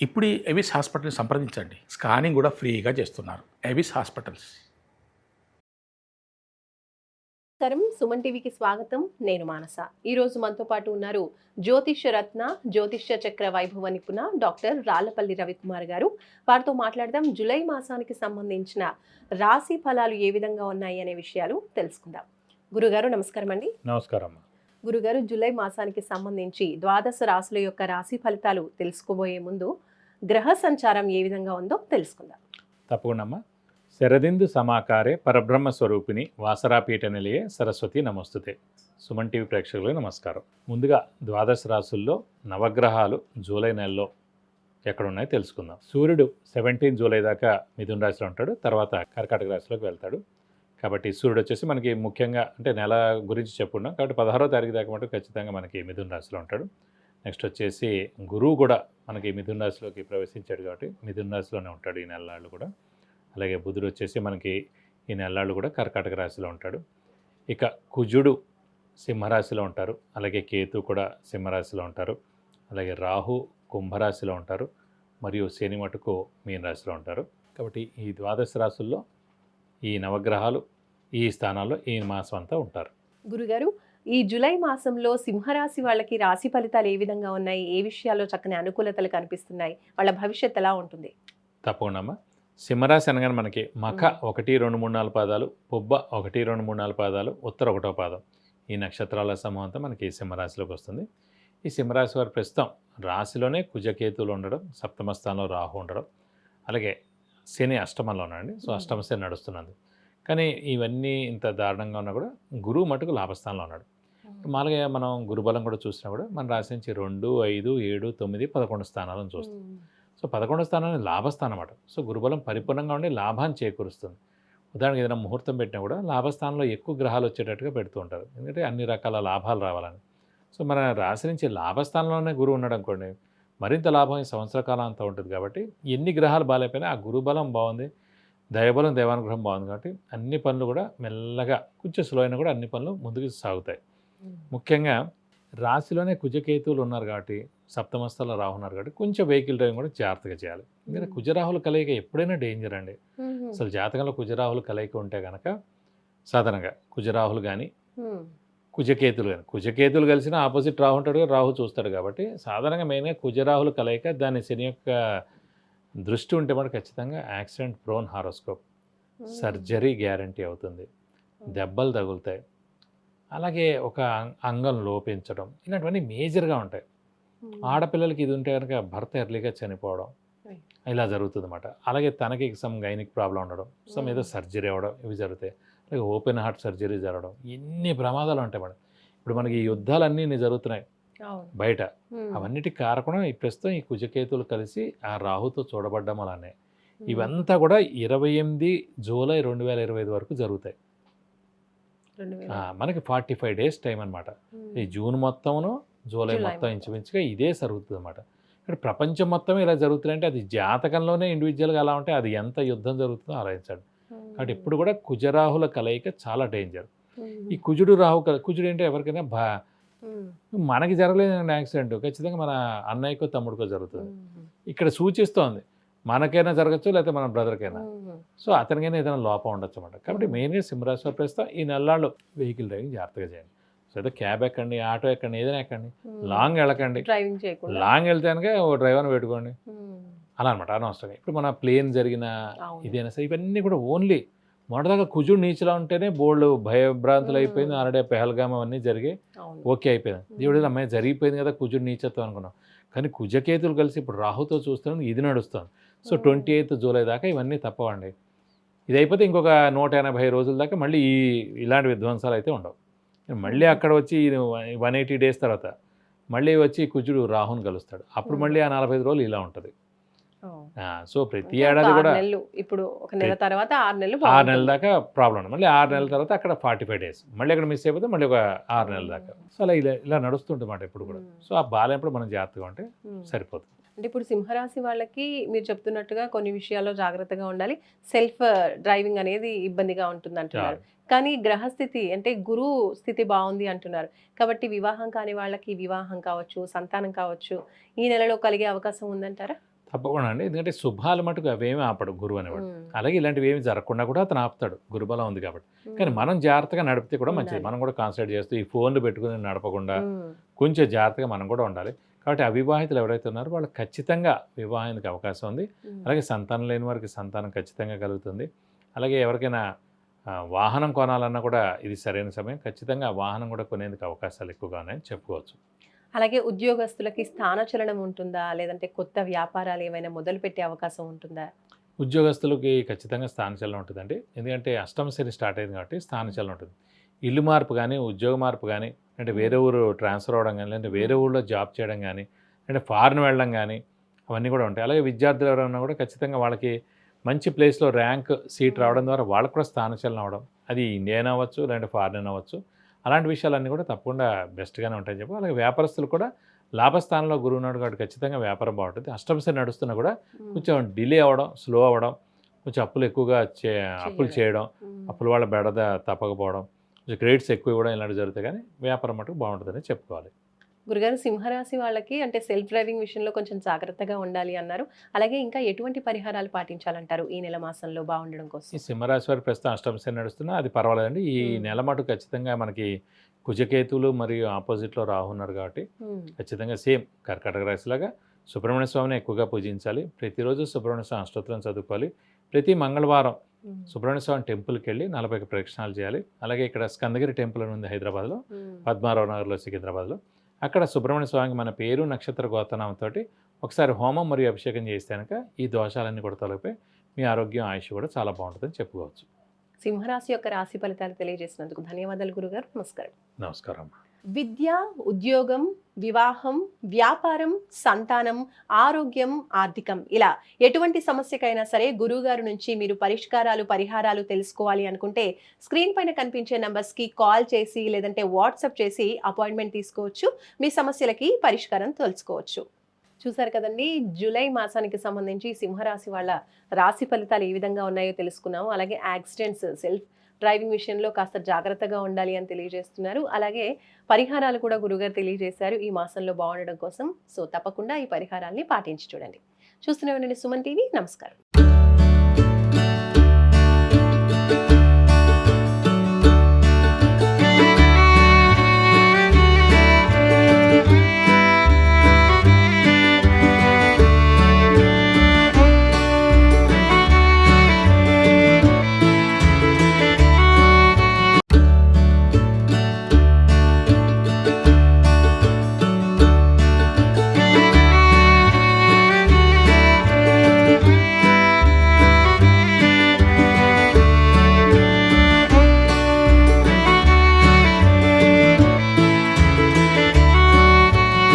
ఇప్పుడు ఎవిస్ హాస్పిటల్ని సంప్రదించండి. స్కానింగ్ కూడా ఫ్రీగా చేస్తున్నారు. ఎవిస్ హాస్పిటల్స్. నమస్కారం. సుమన్ టీవీకి స్వాగతం. నేను మానస. ఈ రోజు మనతో పాటు ఉన్నారు జ్యోతిష్య రత్న జ్యోతిష్య చక్ర వైభవ నిపుణ డాక్టర్ రాళ్ళపల్లి రవికుమార్ గారు. వారితో మాట్లాడదాం. జూలై మాసానికి సంబంధించిన రాశి ఫలాలు ఏ విధంగా ఉన్నాయి అనే విషయాలు తెలుసుకుందాం. గురుగారు నమస్కారం అండి. నమస్కారం అమ్మా. గురుగారు జూలై మాసానికి సంబంధించి ద్వాదశ రాశుల యొక్క రాశి ఫలితాలు తెలుసుకోబోయే ముందు గ్రహ సంచారం ఏ విధంగా ఉందో తెలుసుకుందాం. తప్పకుండా అమ్మా. శరదిందు సమాకారే పరబ్రహ్మ స్వరూపిణి వాసరాపీఠ నిలయే సరస్వతి నమస్తుతే. సుమన్ టీవీ ప్రేక్షకులకు నమస్కారం. ముందుగా ద్వాదశ రాసుల్లో నవగ్రహాలు జూలై నెలలో ఎక్కడున్నాయో తెలుసుకుందాం. సూర్యుడు సెవెంటీన్ జూలై దాకా మిథున రాశిలో ఉంటాడు. తర్వాత కర్కాటక రాశిలోకి వెళ్తాడు. కాబట్టి సూర్యుడు వచ్చేసి మనకి ముఖ్యంగా అంటే నెల గురించి చెప్పుకున్నాం. కాబట్టి పదహారో తారీఖు దాకా మటు ఖచ్చితంగా మనకి మిథున రాశిలో ఉంటాడు. నెక్స్ట్ వచ్చేసి గురువు కూడా మనకి మిథున రాశిలోకి ప్రవేశించాడు కాబట్టి మిథున రాశిలోనే ఉంటాడు ఈ నెలలాళ్ళు కూడా. అలాగే బుధుడు వచ్చేసి మనకి ఈ నెలలాళ్ళు కూడా కర్కాటక రాశిలో ఉంటాడు. ఇక కుజుడు సింహరాశిలో ఉంటారు. అలాగే కేతు కూడా సింహరాశిలో ఉంటారు. అలాగే రాహు కుంభరాశిలో ఉంటారు. మరియు శని మటుకు మీన రాశిలో ఉంటారు. కాబట్టి ఈ ద్వాదశ రాశుల్లో ఈ నవగ్రహాలు ఈ స్థానాల్లో ఈ మాసం అంతా ఉంటారు. గురుగారు ఈ జూలై మాసంలో సింహరాశి వాళ్ళకి రాశి ఫలితాలు ఏ విధంగా ఉన్నాయి? ఏ విషయాల్లో చక్కని అనుకూలతలు కనిపిస్తున్నాయి? వాళ్ళ భవిష్యత్ ఎలా ఉంటుంది? తప్పకుండా సింహరాశి అనగానే మనకి మఖ ఒకటి రెండు మూడు నాలుగు పాదాలు పుబ్బ ఒకటి రెండు మూడు నాలుగు పాదాలు ఉత్తర ఒకటో పాదం. ఈ నక్షత్రాల సమూహం అంతా మనకి సింహరాశిలోకి వస్తుంది. ఈ సింహరాశి వారు ప్రస్తుతం రాశిలోనే కుజకేతువులు ఉండడం సప్తమ స్థానంలో రాహు ఉండడం అలాగే శని అష్టమంలో ఉన్నాడండి. సో. అష్టమ శని నడుస్తున్నది. కానీ ఇవన్నీ ఇంత దారుణంగా ఉన్నా కూడా గురువు మటుకు లాభస్థానంలో ఉన్నాడు. మామూలుగా మనం గురుబలం కూడా చూసినా కూడా మన రాశి నుంచి రెండు ఐదు ఏడు తొమ్మిది పదకొండు స్థానాలను చూస్తాం. సో పదకొండో స్థానాన్ని లాభస్థానం అన్నమాట సో గురుబలం పరిపూర్ణంగా ఉండి లాభాన్ని చేకూరుస్తుంది. ఉదాహరణకి ఏదైనా ముహూర్తం పెట్టినా కూడా లాభస్థానంలో ఎక్కువ గ్రహాలు వచ్చేటట్టుగా పెడుతూ ఉంటారు. ఎందుకంటే అన్ని రకాల లాభాలు రావాలని. సో మన రాశి నుంచి లాభస్థానంలోనే గురువు ఉన్నాడు అనుకోండి మరింత లాభం ఈ సంవత్సర కాలం అంతా ఉంటుంది కాబట్టి ఎన్ని గ్రహాలు బాగాలేకపోయినా ఆ గురుబలం బాగుంది దైవబలం దేవానుగ్రహం బాగుంది కాబట్టి అన్ని పనులు కూడా మెల్లగా కొంచెం స్లో అయినా కూడా అన్ని పనులు ముందుకు సాగుతాయి. ముఖ్యంగా రాశిలోనే కుజకేతువులు ఉన్నారు కాబట్టి సప్తమస్థలో రాహున్నారు కాబట్టి కొంచెం వెహికల్ డ్రైవింగ్ కూడా జాగ్రత్తగా చేయాలి. ఎందుకంటే. కుజరాహుల కలయిక ఎప్పుడైనా డేంజర్ అండి. అసలు జాతకంలో కుజరాహుల కలయిక ఉంటే కనుక సాధారణంగా కుజరాహులు కానీ కుజకేతులు కానీ కుజకేతులు కలిసిన ఆపోజిట్ రాహు ఉంటాడు రాహు చూస్తాడు కాబట్టి సాధారణంగా మెయిన్గా కుజరాహుల కలయిక దాని శని యొక్క దృష్టి ఉంటే మనకు ఖచ్చితంగా accident prone horoscope surgery guarantee అవుతుంది. దెబ్బలు తగులుతాయి. అలాగే ఒక అంగం లోపించడం ఇలాంటివన్నీ మేజర్గా ఉంటాయి. ఆడపిల్లలకి ఇది ఉంటే కనుక భర్త ఎర్లీగా చనిపోవడం. ఇలా జరుగుతుంది అనమాట అలాగే తనకి సమ్ గైనిక్ ప్రాబ్లం ఉండడం సమ్ ఏదో. సర్జరీ అవ్వడం ఇవి జరుగుతాయి అలాగే ఓపెన్ హార్ట్ సర్జరీ జరగడం ఎన్ని ప్రమాదాలు ఉంటాయి మేడం. ఇప్పుడు మనకి ఈ యుద్ధాలన్నీ జరుగుతున్నాయి బయట. అవన్నిటికి కారకం ఈ ప్రస్తుతం ఈ కుజకేతులు కలిసి ఆ రాహుతో చూడబడ్డం అలానే ఇవంతా కూడా ఇరవై ఎనిమిది జూలై రెండు వేల ఇరవై ఐదు వరకు జరుగుతాయి. మనకి ఫార్టీ ఫైవ్ డేస్ టైం అనమాట ఈ జూన్ మొత్తమును జూలై మొత్తం. ఇంచుమించుగా ఇదే జరుగుతుంది అనమాట ఇక్కడ ప్రపంచం మొత్తం ఇలా జరుగుతుందంటే అది జాతకంలోనే ఇండివిజువల్గా అలా ఉంటే అది ఎంత యుద్ధం జరుగుతుందో ఆలోచించండి. కాబట్టి ఇప్పుడు కూడా కుజరాహుల కలయిక చాలా డేంజర్ ఈ కుజుడు రాహు కల- కుజుడు అంటే ఎవరికైనా బా మనకి జరగలేదండి యాక్సిడెంట్ ఖచ్చితంగా మన అన్నయ్యకో తమ్ముడికో జరుగుతుంది. ఇక్కడ సూచిస్తోంది మనకైనా జరగచ్చు లేకపోతే మన బ్రదర్కైనా. సో అతనికైనా ఏదైనా లోపం ఉండొచ్చు అనమాట కాబట్టి మెయిన్గా సింహరాశి ప్రస్తుతం ఈ నెలల్లో వెహికల్ డ్రైవింగ్ జాగ్రత్తగా చేయండి. సో క్యాబ్ ఎక్కండి ఆటో ఎక్కండి ఏదైనా ఎక్కండి లాంగ్ వెళ్ళకండి. డ్రైవింగ్ చేయకుండా. లాంగ్ వెళ్తే కనుక ఓ డ్రైవర్ని పెట్టుకోండి. ఉమ్. అలా అనమాట అనవసరంగా. ఇప్పుడు మన ప్లేన్ జరిగిన. ఇదైనా సరే ఇవన్నీ కూడా ఓన్లీ మొదటగా కుజుడు నీచులా ఉంటేనే బోల్డ్ భయభ్రాంతులు అయిపోయింది మ్మ్. ఆల్రెడీ పెహల్గామ్ అవన్నీ జరిగి. ఓకే అయిపోయింది. దేవుడు అమ్మాయి జరిగిపోయింది కదా కుజుడు నీచత్వం అనుకున్నాం. కానీ కుజకేతులు కలిసి ఇప్పుడు రాహుతో చూస్తున్నాం ఇది నడుస్తుంది. సో. ట్వంటీ ఎయిత్ జూలై దాకా ఇవన్నీ తప్పవండి. ఇది అయిపోతే ఇంకొక నూట ఎనభై రోజుల దాకా మళ్ళీ ఈ ఇలాంటి విధ్వంసాలు అయితే ఉండవు. మళ్ళీ అక్కడ వచ్చి వన్ ఎయిటీ డేస్ తర్వాత మళ్ళీ వచ్చి కుజుడు రాహుని కలుస్తాడు. అప్పుడు. మళ్ళీ ఆ నలభై ఐదు రోజులు ఇలా ఉంటుంది. సో ప్రతి ఏడాది కూడా ఇప్పుడు ఒక నెల తర్వాత ఆరు నెలలు ఆరు. నెలల దాకా ప్రాబ్లం ఉంది మళ్ళీ ఆరు నెలల తర్వాత అక్కడ ఫార్టీ ఫైవ్ డేస్. మళ్ళీ అక్కడ మిస్ అయిపోతే మళ్ళీ ఒక ఆరు నెలల దాకా. సో అలా ఇలా ఇలా నడుస్తుంటన్నమాట ఇప్పుడు కూడా. సో ఆ బాలేనప్పుడు మనం జాగ్రత్తగా ఉంటే. సరిపోతుంది. అంటే ఇప్పుడు సింహరాశి వాళ్ళకి మీరు చెప్తున్నట్టుగా కొన్ని విషయాల్లో జాగ్రత్తగా ఉండాలి. సెల్ఫ్ డ్రైవింగ్ అనేది ఇబ్బందిగా ఉంటుంది అంటున్నారు కానీ గ్రహస్థితి అంటే గురు స్థితి బాగుంది అంటున్నారు. కాబట్టి వివాహం కాని వాళ్ళకి వివాహం కావచ్చు సంతానం కావచ్చు ఈ నెలలో కలిగే అవకాశం ఉందంటారా? తప్పకుండా అండి. ఎందుకంటే శుభాలు మటుకు అవేమి ఆపడు గురువు అనేవాడు. అలాగే ఇలాంటివి ఏమి జరగకుండా కూడా అతను ఆపుతాడు. గురుబలం ఉంది కాబట్టి. కానీ. మనం జాగ్రత్తగా నడిపితే కూడా మంచిది. మనం కూడా కాన్సన్ట్రేట్ చేస్తూ ఈ ఫోన్లు పెట్టుకుని నడపకుండా. కొంచెం జాగ్రత్తగా మనం కూడా ఉండాలి. కాబట్టి అవివాహితులు ఎవరైతే ఉన్నారో వాళ్ళకి ఖచ్చితంగా వివాహానికి అవకాశం ఉంది. అలాగే సంతానం లేని వారికి సంతానం ఖచ్చితంగా కలుగుతుంది. అలాగే ఎవరికైనా వాహనం కొనాలన్నా కూడా ఇది సరైన సమయం. ఖచ్చితంగా వాహనం కూడా కొనేందుకు అవకాశాలు ఎక్కువగా ఉన్నాయని చెప్పుకోవచ్చు. అలాగే ఉద్యోగస్తులకి స్థానచలనం ఉంటుందా? లేదంటే కొత్త వ్యాపారాలు ఏమైనా మొదలు పెట్టే అవకాశం ఉంటుందా? ఉద్యోగస్తులకి ఖచ్చితంగా స్థానచలనం ఉంటుందండి. ఎందుకంటే అష్టమ శని స్టార్ట్ అయింది కాబట్టి స్థానచలనం ఉంటుంది. ఇల్లు మార్పు కానీ ఉద్యోగ మార్పు కానీ అంటే వేరే ఊరు ట్రాన్స్ఫర్ అవ్వడం కానీ లేదంటే వేరే ఊళ్ళో జాబ్ చేయడం కానీ అంటే ఫారెన్ వెళ్ళడం కానీ అవన్నీ కూడా ఉంటాయి. అలాగే విద్యార్థులు ఎవరైనా కూడా ఖచ్చితంగా వాళ్ళకి మంచి ప్లేస్లో ర్యాంక్ సీట్ రావడం ద్వారా వాళ్ళకు కూడా స్థానచలనం అవడం అది ఇండియన్ అవ్వచ్చు లేదంటే ఫారిన్ అవ్వచ్చు. అలాంటి విషయాలన్నీ కూడా తప్పకుండా బెస్ట్గానే ఉంటాయని చెప్పి అలాగే వ్యాపారస్తులు కూడా లాభస్థానంలో గురువు ఉన్నాడు కాబట్టి ఖచ్చితంగా వ్యాపారం బాగుంటుంది. అష్టమశని నడుస్తున్నా కూడా. కొంచెం డిలే అవ్వడం స్లో అవ్వడం కొంచెం అప్పులు ఎక్కువగా చే అప్పులు చేయడం. అప్పుల వాళ్ళ బెడద తప్పకపోవడం కొంచెం క్రెడిట్స్ ఎక్కువ ఇవ్వడం ఇలాంటివి జరుగుతాయి కానీ వ్యాపారం మటుకు బాగుంటుందని చెప్పుకోవాలి గురుగారు సింహరాశి వాళ్ళకి అంటే సెల్ఫ్ డ్రైవింగ్ విషయంలో కొంచెం జాగ్రత్తగా ఉండాలి అన్నారు అలాగే ఇంకా ఎటువంటి పరిహారాలు పాటించాలంటారు ఈ నెల మాసంలో బాగుండడం ఈ కోసం సింహరాశి వారి ప్రస్తుతం అష్టమశని నడుస్తున్నా అది పర్వాలేదండి ఈ. నెల మటుకు ఖచ్చితంగా మనకి కుజకేతువులు మరియు ఆపోజిట్లో రాహు ఉన్నారు కాబట్టి. ఖచ్చితంగా సేమ్ కర్కాటక రాశిలాగా సుబ్రహ్మణ్య స్వామిని ఎక్కువగా పూజించాలి ప్రతిరోజు సుబ్రహ్మణ్య స్వామి అష్టోత్తరం చదువుకోవాలి ప్రతి మంగళవారం. సుబ్రహ్మణ్య స్వామి టెంపుల్కి వెళ్ళి నలభై ప్రదక్షిణాలు చేయాలి. అలాగే ఇక్కడ స్కందగిరి టెంపుల్ అని ఉంది హైదరాబాద్లో. పద్మారావు నగర్లో సికింద్రాబాద్లో అక్కడ సుబ్రహ్మణ్య స్వామికి మన పేరు నక్షత్ర గోతనామంతో ఒకసారి హోమం మరియు అభిషేకం చేస్తే కనుక ఈ దోషాలన్నీ కూడా తొలగిపోయి మీ ఆరోగ్యం ఆయుష్ కూడా చాలా బాగుంటుందని చెప్పుకోవచ్చు. సింహరాశి యొక్క రాశి ఫలితాలు తెలియజేసినందుకు ధన్యవాదాలు గురుగారు. నమస్కారం. నమస్కారం విద్య ఉద్యోగం వివాహం వ్యాపారం సంతానం ఆరోగ్యం ఆర్థికం. ఇలా ఎటువంటి సమస్యకైనా సరే గురువుగారు నుంచి మీరు పరిష్కారాలు పరిహారాలు తెలుసుకోవాలి అనుకుంటే స్క్రీన్ పైన కనిపించే నంబర్స్కి కాల్ చేసి లేదంటే వాట్సాప్ చేసి అపాయింట్మెంట్ తీసుకోవచ్చు. మీ సమస్యలకి పరిష్కారం తెలుసుకోవచ్చు. చూసారు కదండి జూలై మాసానికి సంబంధించి సింహరాశి వాళ్ళ రాశి ఫలితాలు ఏ విధంగా ఉన్నాయో తెలుసుకున్నాము. అలాగే యాక్సిడెంట్స్ సెల్ఫ్ డ్రైవింగ్ విషయంలో కాస్త జాగ్రత్తగా ఉండాలి అని తెలియజేస్తున్నారు. అలాగే పరిహారాలు కూడా గురుగారు తెలియజేశారు ఈ మాసంలో బాగుండడం కోసం. సో తప్పకుండా ఈ పరిహారాల్ని పాటించి చూడండి. చూస్తూనే ఉండండి సుమన్ టీవీ. నమస్కారం.